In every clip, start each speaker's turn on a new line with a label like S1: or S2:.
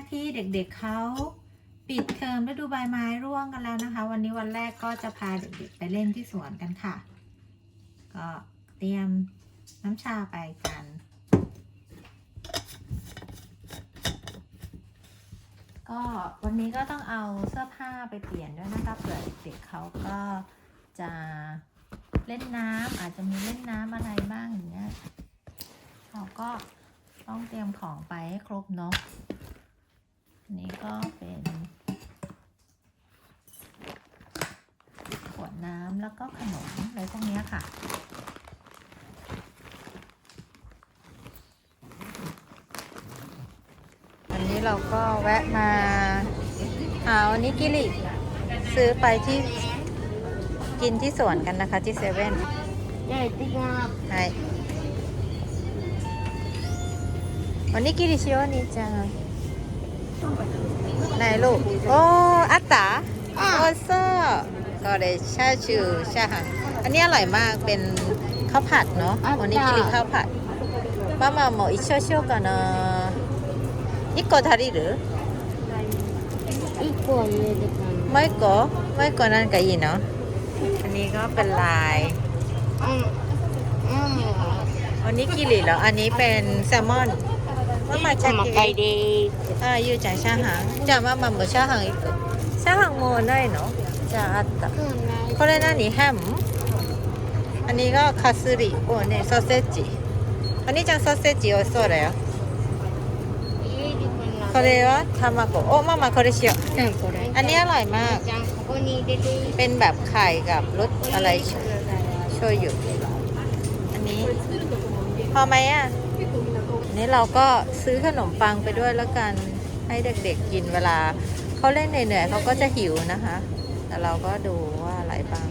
S1: กที่เด็กๆเขาปิดเทอมฤดูใบไม้ร่วงกันแล้วนะคะ วันนี้วันแรกก็จะพาเด็กๆไปเล่นที่สวนกันค่ะ ก็เตรียมน้ำชาไปกันก็วันนี้ก็ต้องเอาเสื้อผ้าไปเปลี่ยนด้วยนะคะเผื่อเด็กๆเขาก็จะเล่นน้ำอาจจะมีเล่นน้ำอะไรบ้างอย่างเงี้ยเราก็ต้องเตรียมของไปให้ครบเนาะอั นนี้ก็เป็นขวดน้ำแล้วก็ขนมอะไรพวกเนี้ยค่ะ วันนี้เราก็แวะมาหาอนิกิริซื้อไปที่กินที่สวนกันนะคะที่เซเว่น
S2: じゃあ行ってきます。
S1: ใช่おにぎりしよう兄ちゃん ไหนลูก โอ้อัตตาโอโซ่ก็เลยชาชูชาหังอันนี้อร่อยมากเป็นข้าวผัดเนาะโอนิกิริข้าวผัดママも一緒しようかな1個足りる
S2: 一個は入れてか
S1: もう一個もう一個なんかいいのอันนี้ก็เป็นลาย
S2: な。うん。うん。
S1: โอนิกิริแล้วอันนี้เป็นแซลมอน 妈妈家妈家的。啊，又在上海，じゃあママも上海行く。上海もうないの？じゃああった。これ何ハム？อันนี้ก็คาซูริโอ้เนี่ยซอสเซจิอันนี้จังซเซจิโอโซ่
S2: เลยอะ
S1: これは卵โอ้มามาこれしようอันนี้อร่อยมาก เป็นแบบไข่กับรสอะไรโชยุอันนี้ พอไหมอะ นนี้เราก็ซื้อขนมปังไปด้วยแล้วกันให้เด็กๆกินเวลาเขาเล่นเหนื่อยๆเขาก็จะหิวนะคะ แต่เราก็ดูว่าอะไรบ้าง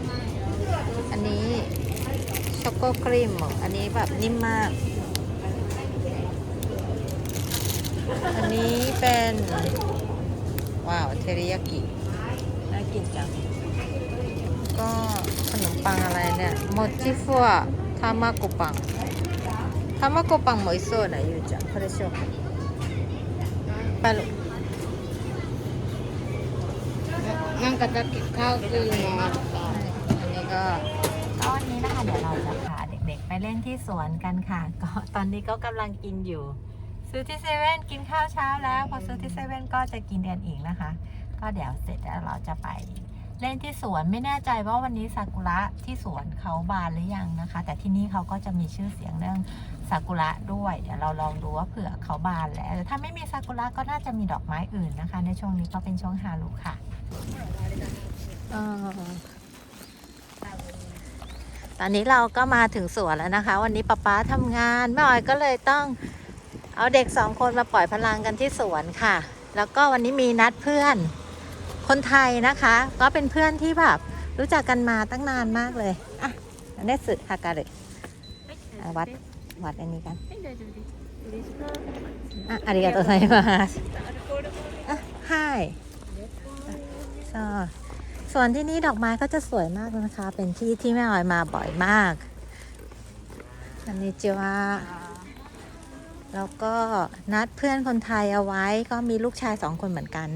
S1: อันนี้ช็อกโกครีมอันนี้แบบนิ่มมาก อันนี้เป็นว้าวเทริยากิน่ากินจัง ก็ขนมปังอะไรเนี่ยโมจิฟัวทามาโกปัง ทามาโกปังも美味しそうなゆうちゃんこれしようかไปลูก
S2: なんかだけ買うのあった。
S1: อันนี้ก็ก็วันนี้นะคะเดี๋ยวเราจะพาเด็กๆ ไปเล่นที่สวนกันค่ะ ก็ตอนนี้ก็กำลังกินอยู่ ซื้อที่เซเว่นกินข้าวเช้าแล้ว พอซื้อที่เซเว่นก็จะกินกันอีกนะคะ ก็เดี๋ยวเสร็จแล้วเราจะไป เล่นที่สวนไม่แน่ใจว่าวันนี้ซากุระที่สวนเขาบานหรือยังนะคะ แต่ที่นี่เขาก็จะมีชื่อเสียงเรื่องซากุระด้วยเดี๋ยวเราลองดูว่าเผื่อเขาบานแล้วถ้าไม่มีซากุระก็น่าจะมีดอกไม้อื่นนะคะ ในช่วงนี้ก็เป็นช่วงฮารุค่ะตอนนี้เราก็มาถึงสวนแล้วนะคะ วันนี้ป๊าป๊าทำงานแม่ออยก็เลยต้องเอาเด็กสองคนมาปล่อยพลังกันที่สวนค่ะ แล้วก็วันนี้มีนัดเพื่อน คนไทยนะคะ ก็เป็นเพื่อนที่แบบรู้จักกันมาตั้งนานมากเลยอ่ะอันนี้สุดฮากาเลยอ่ะวัดวัดอันนี้กันอ่ะありがとうございますอ่ะはいそうส่วนที่นี่ดอกไม้ก็จะสวยมากเลยนะคะ เป็นที่ที่แม่ออยมาบ่อยมากอันนี้จิวาแล้วก็นัดเพื่อนคนไทยเอาไว้ ก็มีลูกชายสองคนเหมือนกัน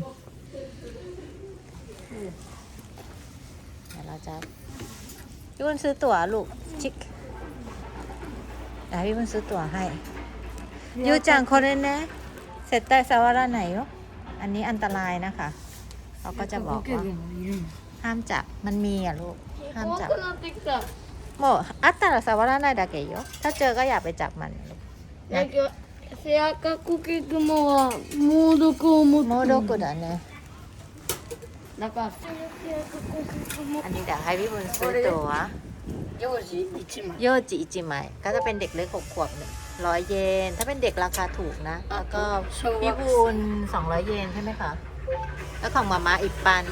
S1: จะพี่บุญซื้อตั๋วลูกชิคเดี๋ยวให้พี่บุญซื้อตั๋วให้ยูจังคนนี้นะเสร็จแต่สวาระไหนวะอันนี้อันตรายนะคะเขาก็จะบอกว่าห้ามจับมันมีอ่ะลูก ห้ามจับ
S2: 怖くなってきた。
S1: โมอัตตาสวาระไหนดาเกยโยถ้าเจอก็อย่าไปจับมันลูก
S2: だけどセアカコケグモは猛毒を持って
S1: โม
S2: る
S1: โดกุดะเนี่ย
S2: だか แล้วก็
S1: อันนี้เดี๋ยวให้พี่บุญซื้อตัวโยจิอิจิมายโจิอิมก็จะเป็นเด็กเล็กหกขวบหนึ่งร้อยเยน ถ้าเป็นเด็กราคาถูกนะ แล้วก็พี่บุญสองร้อยเยนใช่ไหมคะ แล้วของมามาอีกปัน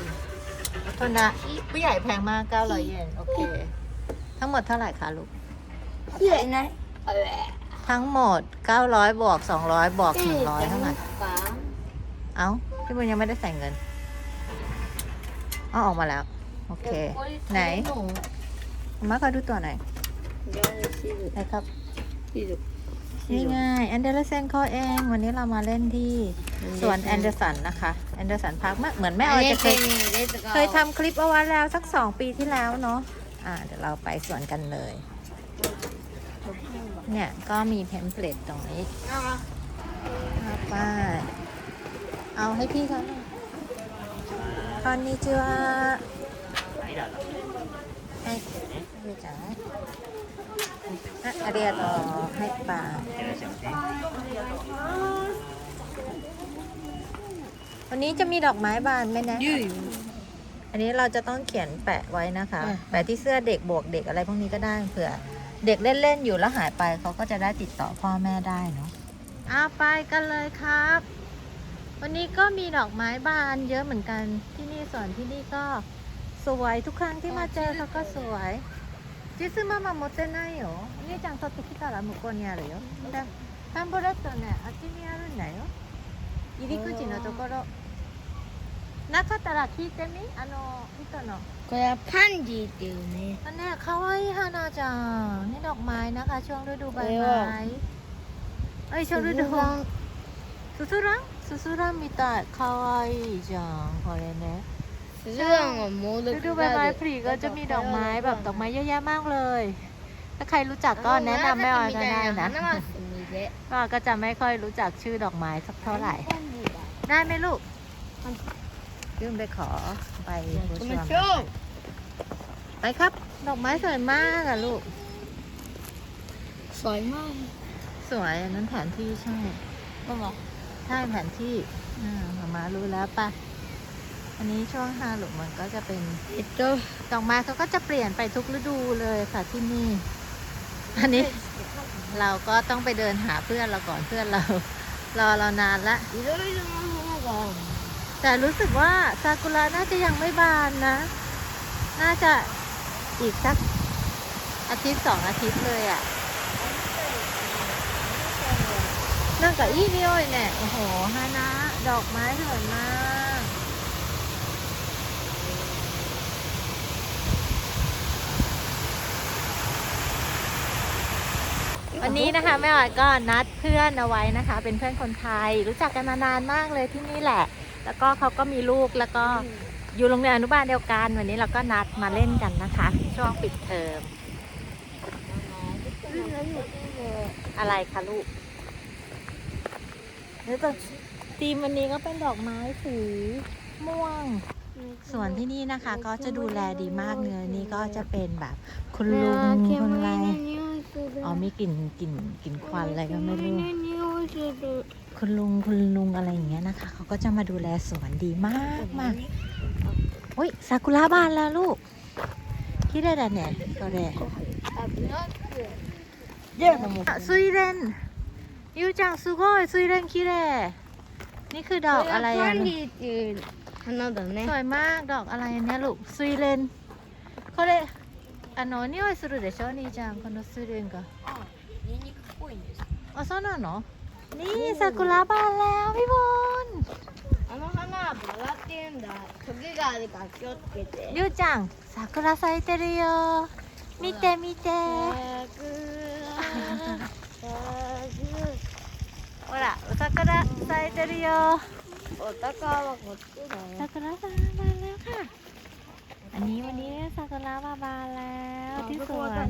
S1: โทษนะผู้ใหญ่แพงมากเก้าร้อยเยน โอเค ทั้งหมดเท่าไหร่คะลูก
S2: เยอะนะ
S1: ทั้งหมดเก้าร้อยบวกสองร้อยบวกหนึ่งร้อยเท่าไหร่ เอ้า พี่บุญยังไม่ได้ใส่เงิน อ๋อออกมาแล้ว โอเค ไหนมาขอดูตัวหน่อยไหนครับนี่ไงแอนเดอร์เซนคอาเอง วันนี้เรามาเล่นที่สวนแอนเดอร์สันนะคะแอนเดอร์สันพาร์คเหมือนแม่ออยจะเคยเคยทำคลิปเอาไว้แล้วสักสองปีที่แล้วเนาะอ่าเดี๋ยวเราไปสวนกันเลย เนี่ยก็มีเพมเพลตตรงนี้เอาไปเอาให้พี่เขาน คอนนิจิวะให้พี่จ๋าอ่ะありがとうให้ปลาวันนี้จะมีดอกไม้บานไหมนะ
S2: 言うよ
S1: อันนี้เราจะต้องเขียนแปะไว้นะคะ
S2: อืม
S1: แปะที่เสื้อเด็กบวกเด็กอะไรพวกนี้ก็ได้เผื่อ เด็กเล่นๆอยู่แล้วหายไปเขาก็จะได้ติดต่อพ่อแม่ได้เนาะอาไปกันเลยครับ วันนี้ก็มีดอกไม้บานเยอะเหมือนกันที่นี่สวนที่นี่ก็สวยทุกครั้งที่มาเจอเขาก็สวยจิซึมามาโมเตนายโยお兄ちゃん取ってきたら向こうにあるよでパンボレットねあっちにあるんだよ入り口のところなかったら聞いてみあの人の
S2: これはパンジーっていうね
S1: อันเนี้ยคาวาอิฮานาจังนี่ดอกไม้นะคะ ช่วงฤดูใบ
S2: เอ
S1: ไม้
S2: อ
S1: เอ้ยช่วงฤดูสุสุรัง สุสุรังみたいคาวาอิจังこれね
S2: スズランは猛毒
S1: ฤดูใบไม้ผลิก็จะมีดอกไม้แบบดอกไม้เยอะแยะมากเลย ถ้าใครรู้จักก็แนะนำแม่ออยก็ได้นะ
S2: 花はスミレ
S1: ก็ก็จะไม่ค่อยรู้จักชื่อดอกไม้สักเท่าไหร่
S2: パンジーだ
S1: ได้ไหมลูกยื่นไปขอไปบู
S2: 行き
S1: ช
S2: まし
S1: ม
S2: ょう
S1: ไปครับ ดอกไม้สวยมากอะลูก
S2: สวยมาก
S1: สวยอันนั้นแผนที่ใช่
S2: ママ
S1: ใ ช่แผนที่หมารู้แล้วปะอันนี้ช่วงฮาลุมันก็จะเป็นดอกไมาเขาก็จะเปลี่ยนไปทุกฤดูเลยค่ะที่นี่ อันนี้เราก็ต้องไปเดินหาเพื่อนเราก่อนเพื่อนเรา รอเรานานละ แต่รู้สึกว่าซากุระน่าจะยังไม่บานนะ น่าจะอีกสักอาทิตย์สองอาทิตย์เลยอะ่ะ นั่นกับอีนี่โอ้ยเนี่ยโอ้โหฮานะดอกไม้สวยมากวันนี้นะคะแม่ออยก็นัดเพื่อนเอาไว้นะคะ เป็นเพื่อนคนไทย รู้จักกันมานานมากเลยที่นี่แหละ แล้วก็เขาก็มีลูกแล้วก็อยู่โรงเรียนอนุบาลเดียวกัน วันนี้เราก็นัดมาเล่นกันนะคะ ช่วงปิดเทอมอะไรคะลูก แล้วแต่ทีมวันนี้ก็เป็นดอกไม้สีม่วง ส่วนที่นี่นะคะ ก็จะดูแลดีมากเนื้อนี่ก็จะเป็นแบบคุณลุงคุณอะไรอ๋อมีกลิ่นกลิ่นกลิ่นควันอะไรก็ไม่รู้คุณลุงคุณลุงอะไรอย่างเงี้ยนะคะ เขาก็จะมาดูแลสวนดีมากมากอุ้ยซากุระบานแล้วลูกคิดได้แต่เนี่ยก็ได้อะซุยเรน ยูจังสุโกยซุยเรนคิเรนี่คือดอกอะไร
S2: パ
S1: อะ
S2: ン
S1: ลูก
S2: ジーっていう花だね
S1: สวยมากดอกอะไรเนี่ยลูกซุยเรนเขาเลยあの匂いするでしょ兄ちゃんこのスイレンが
S2: ニンニクっぽいんです
S1: あそうなのนี่ซากุระบานแล้วพี่บอล
S2: あの花はバラって言うんだトゲがあるから気をつけて
S1: りゅうちゃん桜咲いてるよ見て見て ほらお桜咲いてるよ
S2: お宝はこっちだよ
S1: ซากุระบานแล้วค่ะ อันนี้วันนี้ซากุระมาบานแล้วที่สวน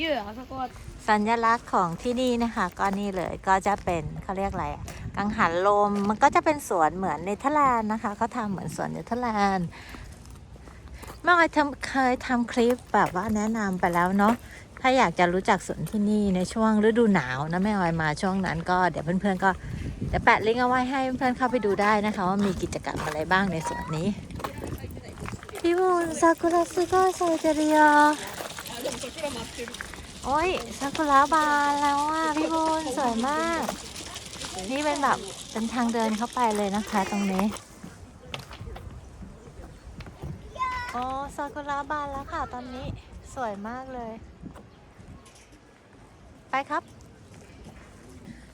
S2: ゆうあそこは
S1: สัญลักษณ์ของที่นี่นะคะ ก็นี่เลยก็จะเป็นเขาเรียกอะไรอะกังหันลม มันก็จะเป็นสวนเหมือนเนเธอร์แลนด์นะคะเขาทำเหมือนสวนเนเธอร์แลนด์เมื่อไยทำเคยทำคลิปแบบว่าแนะนำไปแล้วเนาะ ถ้าอยากจะรู้จักสวนที่นี่ในช่วงฤดูหนาวนะแม่ออยมาช่วงนั้นก็เดี๋ยวเพื่อนๆก็เดี๋ยวแปะลิงก์เอาไว้ให้เพื่อนๆเข้าไปดูได้นะคะ ว่ามีกิจกรรมอะไรบ้างในสวนนี้พี่บุญซากุระซึโกะซเจริโอโอ้ยซากุระบานแล้วอะพี่บุญสวยมาก นี่เป็นแบบเป็นทางเดินเข้าไปเลยนะคะตรงนี้โอ้ซากุระบานแล้วค่ะตอนนี้สวยมากเลย ไปครับ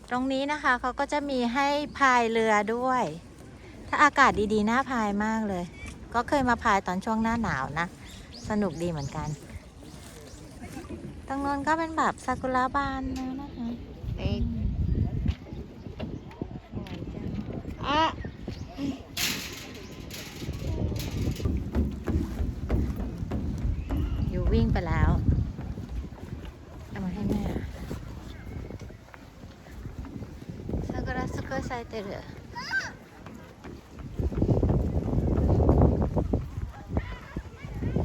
S1: ตรงนี้นะคะเขาก็จะมีให้พายเรือด้วย ถ้าอากาศดีๆน่าพายมากเลย ก็เคยมาพายตอนช่วงหน้าหนาวนะ สนุกดีเหมือนกัน ตรงนั้นก็เป็นแบบซากุระบานนะนะคะ
S2: อะ
S1: อยู่วิ่งไปแล้ว ซากุระすごい咲いてる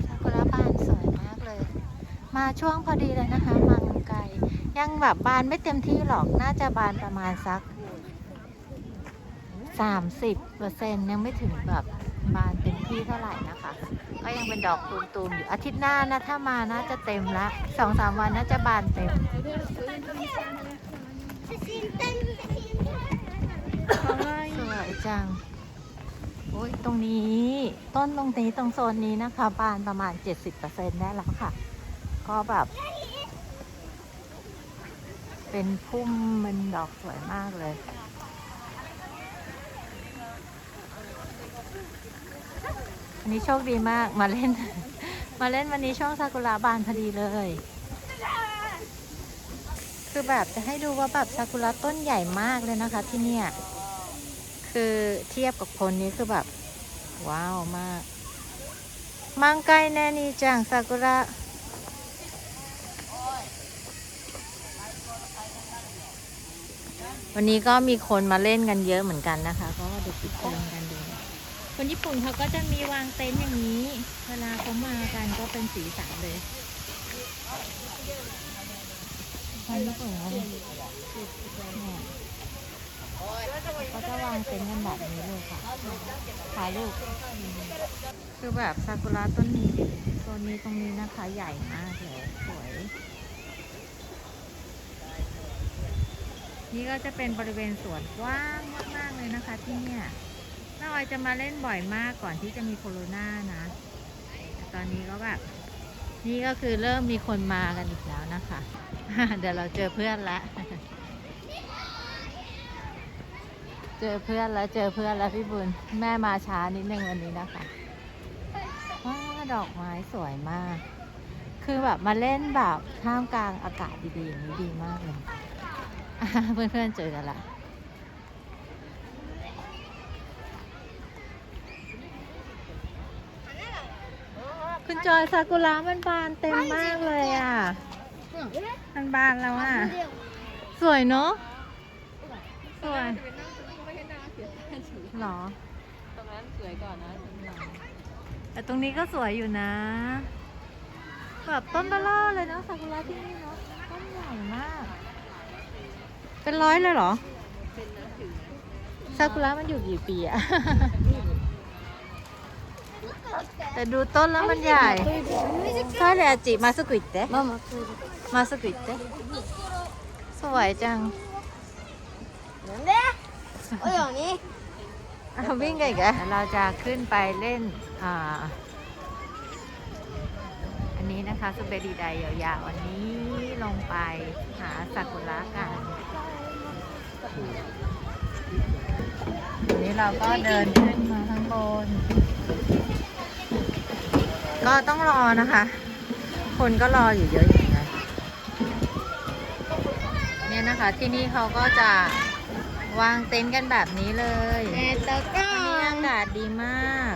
S1: ซากุระบานสวยมากเลย มาช่วงพอดีเลยนะคะ มังไกลยังแบบบานไม่เต็มที่หรอก น่าจะบานประมาณสัก 30เปอร์เซ็นยังไม่ถึงแบบบานเต็มที่เท่าไหร่นะคะ ก็ยังเป็นดอกตูมๆอยู่อาทิตย์หน้านะถ้ามาน่าจะเต็มละสองสามวันน่าจะบานเต็ม
S2: かわいい
S1: สวยจัง โอ้ยตรงนี้ ต้นตรงนี้ตรงโซนนี้นะคะ บานประมาณ 70%ได้แล้วค่ะ ก็แบบ เป็นพุ่มมันดอกสวยมากเลยอันนี้โชคดีมากมาเล่น มาเล่นวันนี้ช่วงซากุระบานพอดีเลย คือแบบจะให้ดูว่าแบบซากุระต้นใหญ่มากเลยนะคะที่เนี่ย คือเทียบกับคนนี้คือแบบ ว้าวมาก มังไกแนนีจังซากุระวันนี้ก็มีคนมาเล่นกันเยอะเหมือนกันนะคะ เพราะว่าเด็กติดเติมกันดู คนญี่ปุ่นเขาก็จะมีวางเต็นท์อย่างนี้ เวลาเขามากันก็เป็นสีสันเลยคนญี่ปุ่นเขา เขาจะวางเต็นท์กันแบบนี้เลยค่ะถ่ายรูปคือแบบซากุระต้นนี้โซนนี้ตรงนี้นะคะใหญ่มากเลยสวย นี่ก็จะเป็นบริเวณสวนกว้างมากๆเลยนะคะ ที่เนี่ยน้าออยจะมาเล่นบ่อยมากก่อนที่จะมีโควิดนะแต่ตอนนี้ก็แบบนี่ก็คือเริ่มมีคนมากันอีกแล้วนะคะ เดี๋ยวเราเจอเพื่อนละ เจอเพื่อนแล้วเจอเพื่อนแล้วพี่บุญแม่มาช้านิดนึงวันนี้นะคะว้าดอกไม้สวยมาก คือแบบมาเล่นแบบท่ามกลางอากาศดีๆอย่างนี้ดีมากเลยเพื่อนๆเจอกันละคุณจอยซากุระมันบานเต็มมากเลยอะ มันบานแล้วอะ สวยเนอะสวย หรอ
S3: ตรงนั้นสวยก่อนนะถึงหลัง
S1: แต่ตรงนี้ก็สวยอยู่นะ แบบต้นเบลอเลยเนาะซากุระที่นี่เนาะต้นใหญ่มาก เป็นร้อยเลยเหรอ ซากุระมันอยู่กี่ปีอะ แต่ดูต้นแล้วมันใหญ่ใช่เลยอาจิมาสกุอิเตะ
S2: ママトイレ
S1: มาสกุอิเตะสวยจัง
S2: なんでおよに
S1: อ่ะ วิ่งกันอีกอะเราจะขึ้นไปเล่นอ่าอันนี้นะคะสเปรีไดยาวๆวันนี้ลงไปหาซากุระกันวันนี้เราก็เดินขึ้นมาข้างบน ก็ต้องรอนะคะ คนก็รออยู่เยอะอยู่นะเนี่ยนะคะที่นี่เขาก็จะ วางเต็นท์กันแบบนี้เลย
S2: เอตะก้า
S1: วันนี้อากาศดีมาก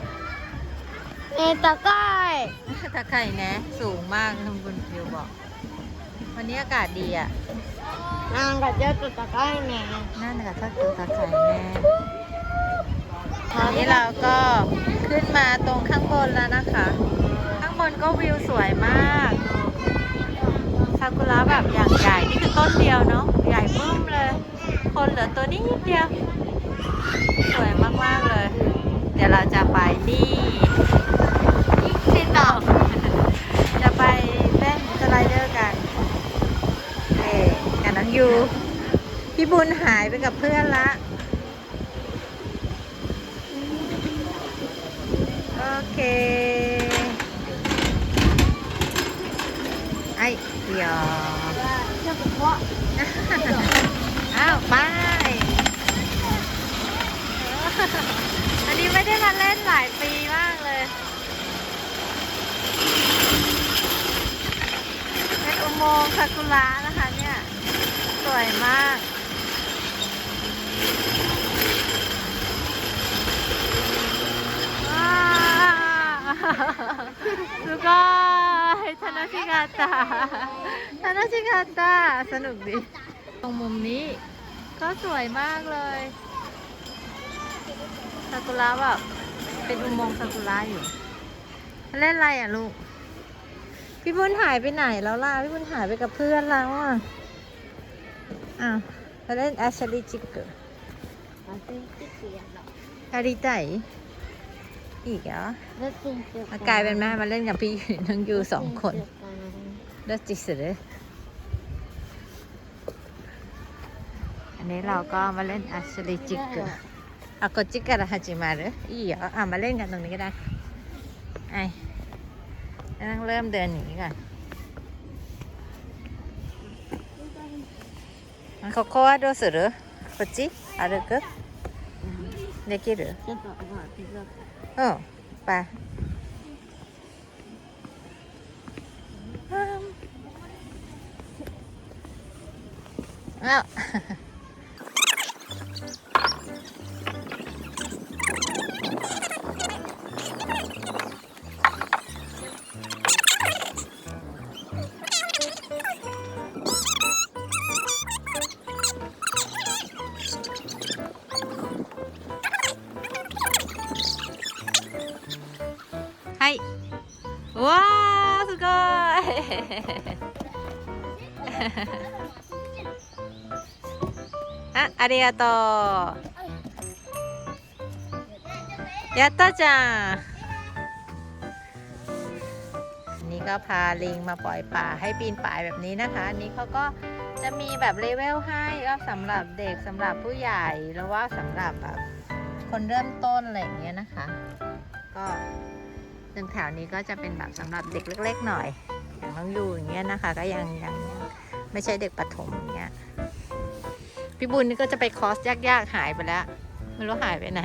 S2: เอตะกร้า
S1: ตะไคร่นะ สูงมากทำบุญพิวบอก วันนี้อากาศดีอะ
S2: นางกับเจ้าตัตะไคร่แน่
S1: นั่นกับเจ้าตัวตะไคร่แน่ตอนนี้เราก็ขึ้นมาตรงข้างบนแล้วนะคะ ข้างบนก็วิวสวยมากซากุระแบบอย่างใหญ่ นี่คือต้นเดียวเนาะ ใหญ่บึ้มเลย คนเหลือตัวนี้นิดเดียว สวยมาก ๆ เลย เดี๋ยวเราจะไปนี่ที่ต่อจะไปเล่นสไลเดอร์กันเอ๊กับน้องยูพี่บุญหายไปกับเพื่อนละโอเคไอ้เดี๋ยว ไป อันนี้ไม่ได้มาเล่นหลายปีมากเลยเป็นอุโมงค์ซากุระนะคะเนี่ย สวยมากสุดยอดนาชิごい楽าかっชิกาตたสนุกดีตรงมุมนี้ ก็สวยมากเลยซากุระแบบเป็นอุโมงค์ซากุระอยู่ เล่นอะไรอะลูก พี่บุญหายไปไหนแล้วล่ะ พี่บุญหายไปกับเพื่อนแล้วอะอ้าวเล่นแอชลีจิกเกอร์อะไรใจอีกเหรอมากลายเป็นแม่มาเล่นกับพี่น้องยูสองคน
S2: ดัชจิส
S1: เลย ออันนี้เราก็มาเล่นแอชลีจิกเกอร์เอากดจิกการะฮัจิมาหรืออีเหรออ่ะมาเล่นกันตรงนี้ก็ได้ไอ้ต้องเริ่มเดินหนีก่อนここはどうするこっち歩くできる
S2: ちょっとまあ手伝って
S1: うんไปอ้าว はい。うわー、すごい。あ、ありがとう。やったじゃん。อันนี้ก็พาลิงมาปล่อยป่าให้ปีนป่ายแบบนี้นะคะ อันนี้เขาก็จะมีแบบเลเวลให้ก็สำหรับเด็กสำหรับผู้ใหญ่แล้วว่าสำหรับแบบคนเริ่มต้นอะไรอย่างเงี้ยนะคะ ก็ หนึ่งแถวนี้ก็จะเป็นแบบสำหรับเด็กเล็ก ๆ หน่อย อย่างน้องยูอย่างเงี้ยนะคะ ก็ยังยังไม่ใช่เด็กประถมอย่างเงี้ยพี่บุญนี่ก็จะไปคอร์สยากๆหายไปแล้วไม่รู้หายไปไหน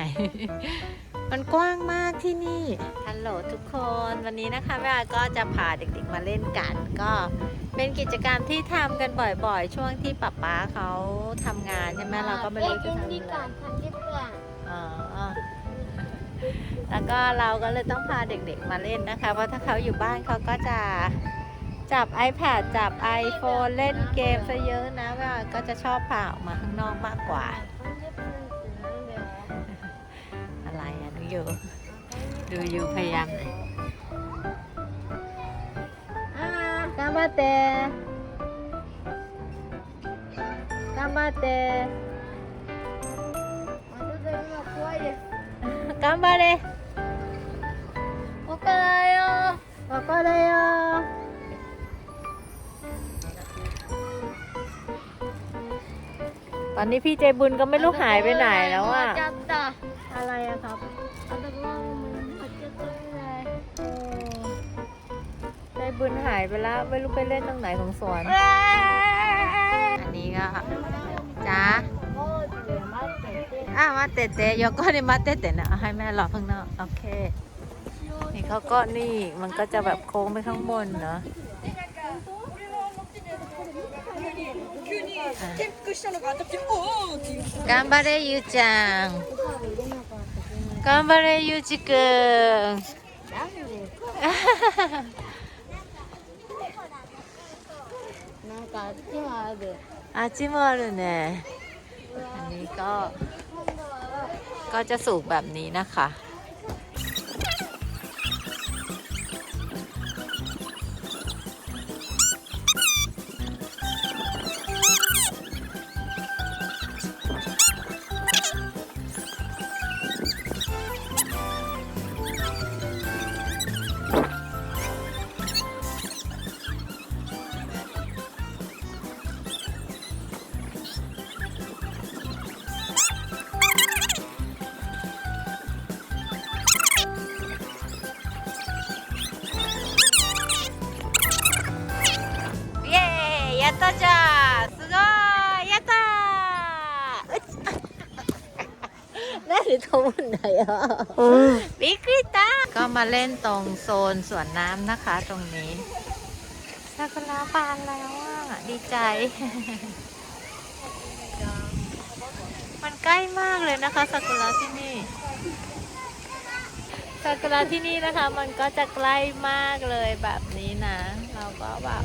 S1: มันกว้างมากที่นี่ฮัลโหลทุกคนวันนี้นะคะแม่ก็จะพาเด็กๆมาเล่นกันก็เป็นกิจกรรมที่ทำกันบ่อยๆ ช่วงที่ป๊าป๊าเขาทำงานใช่ไหมเราก็ไม่รู้จะทำอะไร แล้วก็เราก็เลยต้องพาเด็กๆมาเล่นนะคะ เพราะถ้าเขาอยู่บ้านเขาก็จะจับ iPad จับ iPhone เล่นเกมซะเยอะนะว่าก็จะชอบพาออกมาข้างนอกมากกว่า
S2: 30分ってなんだよ
S1: อะไรอะดูอยู่ ดูอยู่พยายามหน่อยอ่า頑張って頑張って 頑張れ
S2: わからんよ
S1: わかるよตอนนี้พี่ใจบุญก็ไม่รู้หายไปไหนแล้วอะ
S2: 終わっちゃった
S1: อะไรอะครับ
S2: あとご飯も買っちゃったみたい
S1: ใจบุญหายไปแล้ว ไม่รู้ไปเล่นตรงไหนของสวน อันนี้ก็จ้า
S2: ポーズで待ってて
S1: อ่ะมาเตะเตะยกก็นี่มาเตะเตะนะเอาให้แม่รอข้างนอกโอเค นี่เขาก็นี่มันก็จะแบบโค้งไปข้างบนเนาะ頑張れゆうちゃん
S2: ご飯入れなかった
S1: 頑張れゆうちくん
S2: なんでなんかあっちもある
S1: あっちもあるねอันนี้ก็ ก็จะสูงแบบนี้นะคะ บิ๊กริตาก็มาเล่นตรงโซนสวนน้ำนะคะตรงนี้ซากุระบานแล้วอะ ดีใจ มันใกล้มากเลยนะคะซากุระที่นี่ซากุระที่นี่นะคะ มันก็จะใกล้มากเลยแบบนี้นะ เราก็แบบ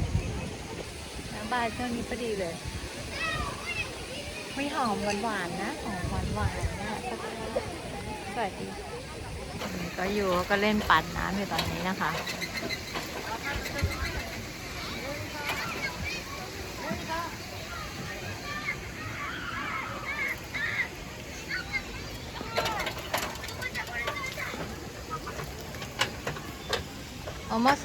S1: น้ำบาดช่วงนี้พอดีเลยไม่หอมหวานๆนะหอมหวานๆนะซากุระ สวัสดีนี่ก็อยู่ก็เล่นปั่นน้ำอยู่ตอนนี้นะคะおま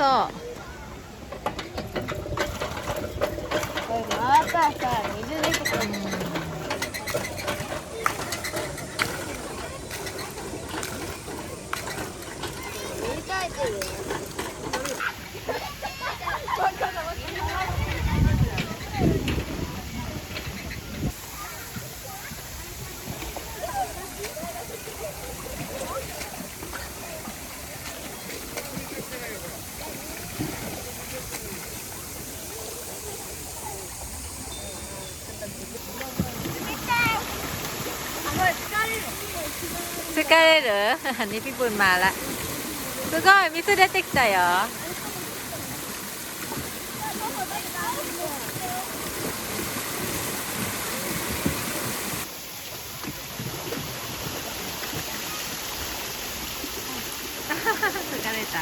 S1: 疲れるอันนี้พี่บุญมาละすごい水出てきたよ疲れた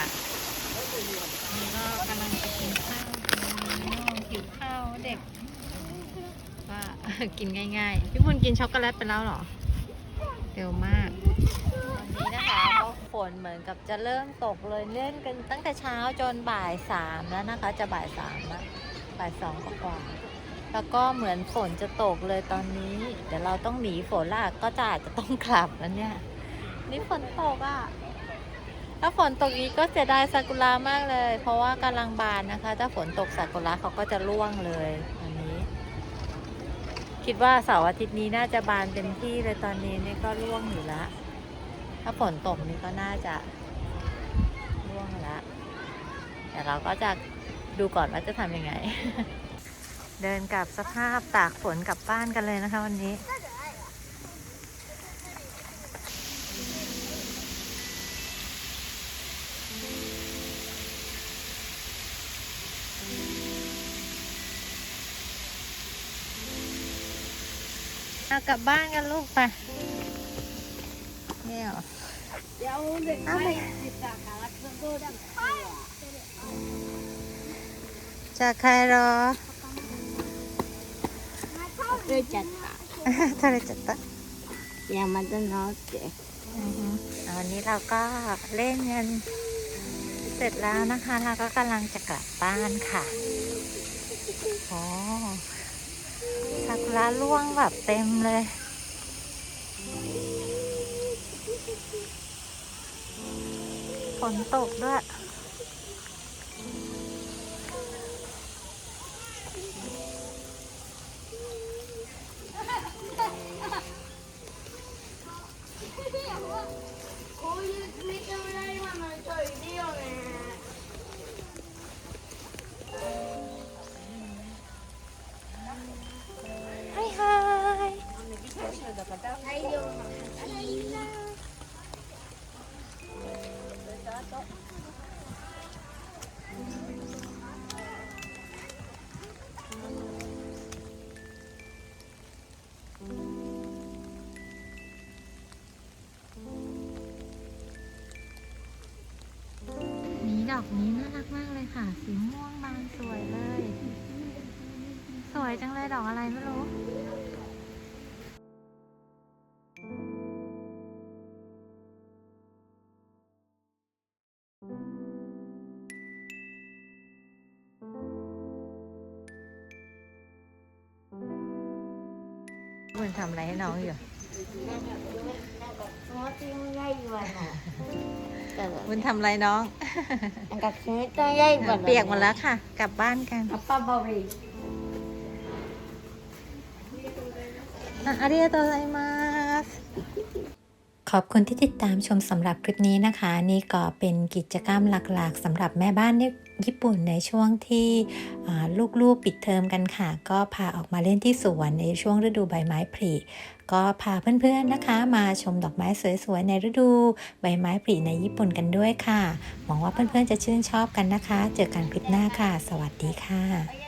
S1: นี่ก็กำลังจะกินข้าวหิวข้าวเด็ก ว่า กินง่ายๆ พี่บุญกินช็อกโกแลตไปแล้วเหรอ เร็วมาก ก นเหมือนกับจะเริ่มตกเลยเล่นกันตั้งแต่เช้าจนบ่ายสามแล้วนะคะ จะบ่ายสามแล้วบ่ายสองกว่าแล้วก็เหมือนฝนจะตกเลยตอนนี้เดี๋ยวเราต้องหนีฝนละก็จะอาจจะต้องกลับแล้วเนี่ยนี่ฝนตกอะ่ะถ้าฝนตกอีกก็เสียดายซากุระมากเลย เพราะว่ากำลังบานนะคะ ถ้าฝนตกซากุระเขาก็จะร่วงเลยอันนี้ คิดว่าเสาร์อาทิตย์นี้น่าจะบานเต็มที่เลยตอนนี้นี่ก็ร่วงอยู่แล้ว ถ้าฝนตกนี่ก็น่าจะร่วงแล้วแต่เราก็จะดูก่อนว่าจะทำยังไง เดินกลับสภาพตากฝนกลับบ้านกันเลยนะคะวันนี้เอากลับบ้านกันลูกไปเนี่ย จะใครรอ
S2: เรื่อจัดตา
S1: ทะเลจัดตา
S2: ยังมาต้นน้องเจ๊
S1: วันนี้เราก็เล่นเงินเสร็จแล้วนะคะ เราก็กำลังจะกลับบ้านค่ะโอ้สักุระร่วงแบบเต็มเลย ฝนตกด้วย
S2: こういう冷たい今の人いるよね
S1: ไฮไฮ
S2: 大
S1: จังเลยดอกอะไรไม่รู้มันทำอะไรให้น้องอยู่มันทำอะไรน้อง เปียกหมดแล้วค่ะ กลับบ้านกันป้าบารี
S2: アッパーバブリー
S1: อาริยาโตไซมาสขอบคุณที่ติดตามชมสำหรับคลิปนี้นะคะ นี่ก็เป็นกิจกรรมหลักๆสำหรับแม่บ้านที่ ญี่ปุ่นในช่วงที่อ่าลูกๆปิดเทอมกันค่ะ ก็พาออกมาเล่นที่สวนในช่วงฤดูใบไม้ผลิก็พาเพื่อนๆนะคะ มาชมดอกไม้สวยๆในฤดูใบไม้ผลิในญี่ปุ่นกันด้วยค่ะหวังว่าเพื่อนๆจะชื่นชอบกันนะคะ เจอกันคลิปหน้าค่ะ สวัสดีค่ะ